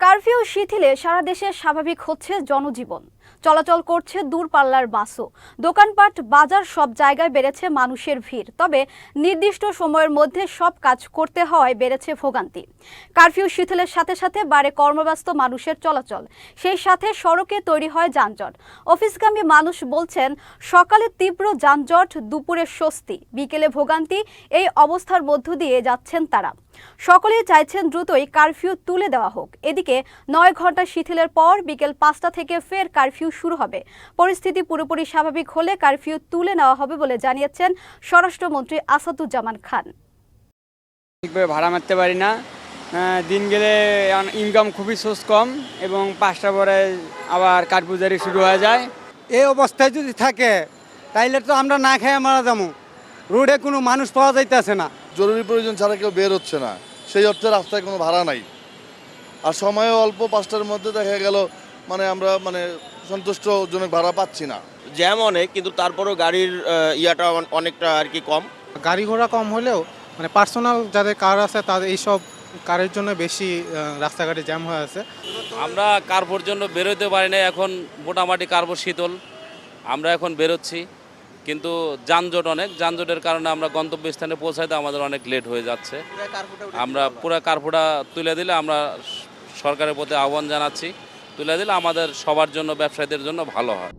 Curfew শিথিলে সারা দেশে স্বাভাবিক হচ্ছে জনজীবন। চলাচল করছে দূরপাল্লার বাসও। দোকানপাট, বাজার সব জায়গায় বেড়েছে মানুষের ভিড়। তবে নির্দিষ্ট সময়ের মধ্যে সব কাজ করতে হওয়ায় বেড়েছে ভোগান্তি। কারফিউ শিথিলের সাথে সাথে বাড়ে কর্মব্যস্ত মানুষের চলাচল। সেই সাথে সড়কে তৈরি হয় যানজট। অফিসগামী মানুষ বলছেন, সকালে তীব্র যানজট, দুপুরে স্বস্তি, বিকেলে ভোগান্তি, এই অবস্থার মধ্য দিয়ে যাচ্ছেন তারা। সকলেই চাইছেন দ্রুতই কারফিউ তুলে দেওয়া হোক। এদিকে নয় ঘণ্টা শিথিলের পর বিকেল পাঁচটা থেকে ফের কারফিউ শুরু হবে। পরিস্থিতি পুরোপুরি স্বাভাবিক হলে কারফিউ তুলে নেওয়া হবে বলে জানিয়েছেন স্বরাষ্ট্রমন্ত্রী আসাদুজ্জামান খান। ঠিকভাবে ভাড়া মারতে পারি না। দিন গেলে ইনকাম খুবই সোর্স কম এবং পাঁচটা পরে আবার কাঠপুজারি শুরু হয়ে যায়। এই অবস্থায় যদি থাকে তাইলে তো আমরা না খেয়ে মারা যাব। রোডে কোনো মানুষ পাওয়া যাইতেছে না। জরুরি প্রয়োজন ছাড়া কেউ বের হচ্ছে না। সেই অর্থে রাস্তায় কোনো ভাড়া নাই। আর সময়ও অল্প পাঁচটার মধ্যে দেখা গেল মানে আমরা মানে সন্তুষ্টজনক ভাড়া পাচ্ছি না। জ্যাম অনেক কিন্তু তারপরেও গাড়ির ইয়াটা অনেকটা আর কি কম। গাড়ি ঘোড়া কম হলেও মানে পার্সোনাল যাদের কার আছে তাদের এইসব কারের জন্য বেশি রাস্তাঘাটে জ্যাম হয়ে আছে। আমরা কার্ভোর জন্য বেরোতে পারি না এখন মোটামুটি কার্ভো শীতল। আমরা এখন বেরোচ্ছি। কিন্তু যানজট অনেক। যানজটের কারণে আমরা গন্তব্যস্থানে পৌঁছাইতে আমাদের অনেক লেট হয়ে যাচ্ছে। আমরা পুরো কার্ভোটা তুলে দিলে আমরা সরকারের প্রতি আহ্বান জানাচ্ছি। তুলে দিলে আমাদের সবার জন্য ব্যবসায়ীদের জন্য ভালো হয়।